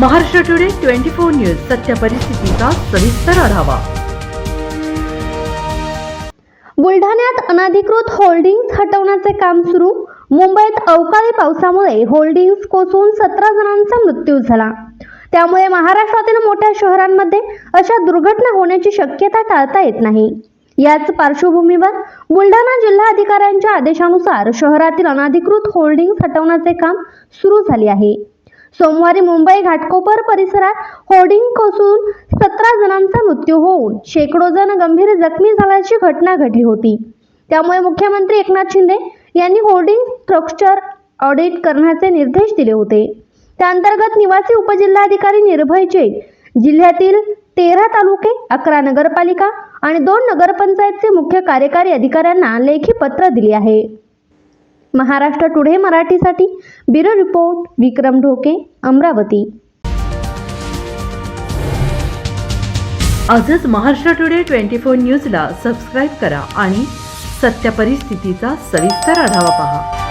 Maharashtra today twenty four news सत्य परिस्थितीचा सविस्तर आढावा. बुलढाण्यात अनधिकृत होल्डिंग्ज हटवण्याचे काम सुरू. मुंबईत अवकाळी पावसामुळे होल्डिंग्ज कोसळून सतरा जणांचा मृत्यू झाला. त्यामुळे महाराष्ट्रातील मोठ्या शहरांमध्ये अशा दुर्घटना होण्याची शक्यता टाळता येत नाही. याच पार्श्वभूमीवर बुलढाणा जिल्हा अधिकाऱ्यांच्या आदेशानुसार शहरातील अनधिकृत होल्डिंग्स हटवण्याचे काम सुरू झाले आहे. सोमवारी मुंबई घाटकोपर परिसरात होर्डिंग कोसळून सतरा जणांचा मृत्यू होऊन शेकडो जण गंभीर जखमी झाल्याची घटना घडली होती. त्यामुळे मुख्यमंत्री एकनाथ शिंदे यांनी होर्डिंग स्ट्रक्चर ऑडिट करण्याचे निर्देश दिले होते. त्याअंतर्गत निवासी उपजिल्हाधिकारी निर्भय जैन जिल्ह्यातील तेरा तालुके अकरा नगरपालिका आणि दोन नगरपंचायतचे मुख्य कार्यकारी अधिकाऱ्यांना लेखी पत्र दिले आहे. महाराष्ट्र टुडे मराठीसाठी ब्युरो रिपोर्ट विक्रम ढोके अमरावती. आजच महाराष्ट्र टुडे ट्वेंटी फोर न्यूजला सबस्क्राईब करा आणि सत्य परिस्थितीचा सविस्तर आढावा पहा.